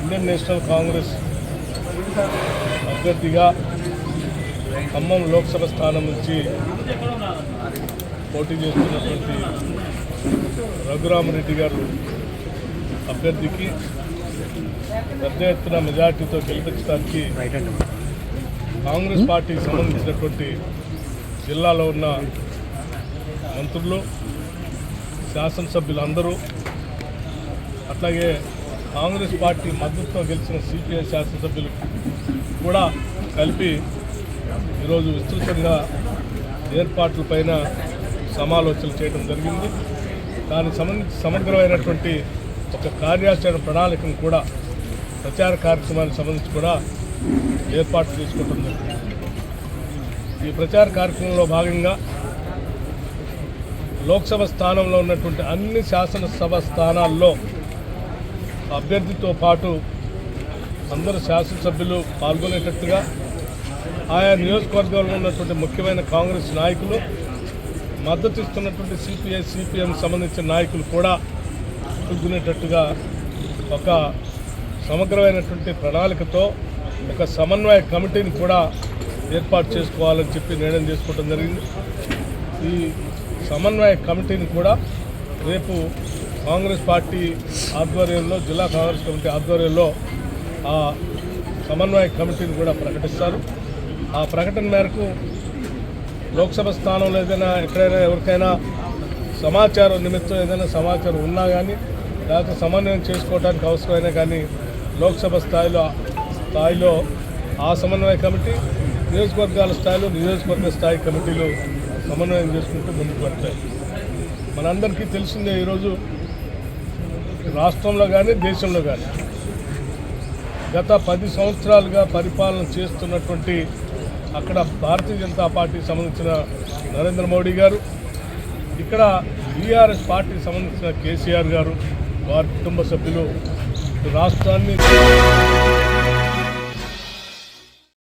Indian national Congress అభ్యర్థిగా ఖమ్మం లోక్సభ స్థానం నుంచి పోటీ చేస్తున్నటువంటి రఘురామరెడ్డి గారు అభ్యర్థికి పెద్ద ఎత్తున మెజార్టీతో గెలిపించడానికి కాంగ్రెస్ పార్టీకి సంబంధించినటువంటి జిల్లాలో ఉన్న మంత్రులు శాసనసభ్యులందరూ అట్లాగే కాంగ్రెస్ పార్టీ మద్దతుతో గెలిచిన సిపిఐ శాసనసభ్యులు కూడా కలిపి ఈరోజు విస్తృతంగా ఏర్పాట్లపైన సమాలోచనలు చేయడం జరిగింది. దానికి సంబంధించి సమగ్రమైనటువంటి ఒక కార్యాచరణ ప్రణాళికను కూడా ప్రచార కార్యక్రమానికి సంబంధించి కూడా ఏర్పాటు చేసుకోవడం జరిగింది ఈ ప్రచార కార్యక్రమంలో భాగంగా లోక్సభ స్థానంలో ఉన్నటువంటి అన్ని శాసనసభ స్థానాల్లో అభ్యర్థితో పాటు అందరు శాసనసభ్యులు పాల్గొనేటట్టుగా ఆయా నియోజకవర్గాల్లో ఉన్నటువంటి ముఖ్యమైన కాంగ్రెస్ నాయకులు మద్దతు ఇస్తున్నటువంటి సిపిఐ సిపిఎం సంబంధించిన నాయకులు కూడా పాల్గొనేటట్టుగా ఒక సమగ్రమైనటువంటి ప్రణాళికతో ఒక సమన్వయ కమిటీని కూడా ఏర్పాటు చేసుకోవాలని చెప్పి నిర్ణయం చేసుకోవడం జరిగింది. ఈ సమన్వయ కమిటీని కూడా రేపు కాంగ్రెస్ పార్టీ ఆధ్వర్యంలో జిల్లా కాంగ్రెస్ కమిటీ ఆధ్వర్యంలో ఆ సమన్వయ కమిటీని కూడా ప్రకటిస్తారు. ఆ ప్రకటన మేరకు లోక్సభ స్థానంలో ఏదైనా ఎక్కడైనా ఎవరికైనా సమాచారం నిమిత్తం ఏదైనా సమాచారం ఉన్నా కానీ లేకపోతే సమన్వయం చేసుకోవడానికి అవసరమైనా కానీ లోక్సభ స్థాయిలో స్థాయిలో ఆ సమన్వయ కమిటీ నియోజకవర్గాల స్థాయిలో నియోజకవర్గ స్థాయి కమిటీలు సమన్వయం చేసుకుంటూ ముందుకు వెళ్తాయి మనందరికీ తెలిసిందే ఈరోజు రాష్ట్రంలో కానీ దేశంలో కానీ గత పది సంవత్సరాలుగా పరిపాలన చేస్తున్నటువంటి అక్కడ భారతీయ జనతా పార్టీకి సంబంధించిన నరేంద్ర మోడీ గారు ఇక్కడ బీఆర్ఎస్ పార్టీకి సంబంధించిన కేసీఆర్ గారు వారి కుటుంబ సభ్యులు రాష్ట్రాన్ని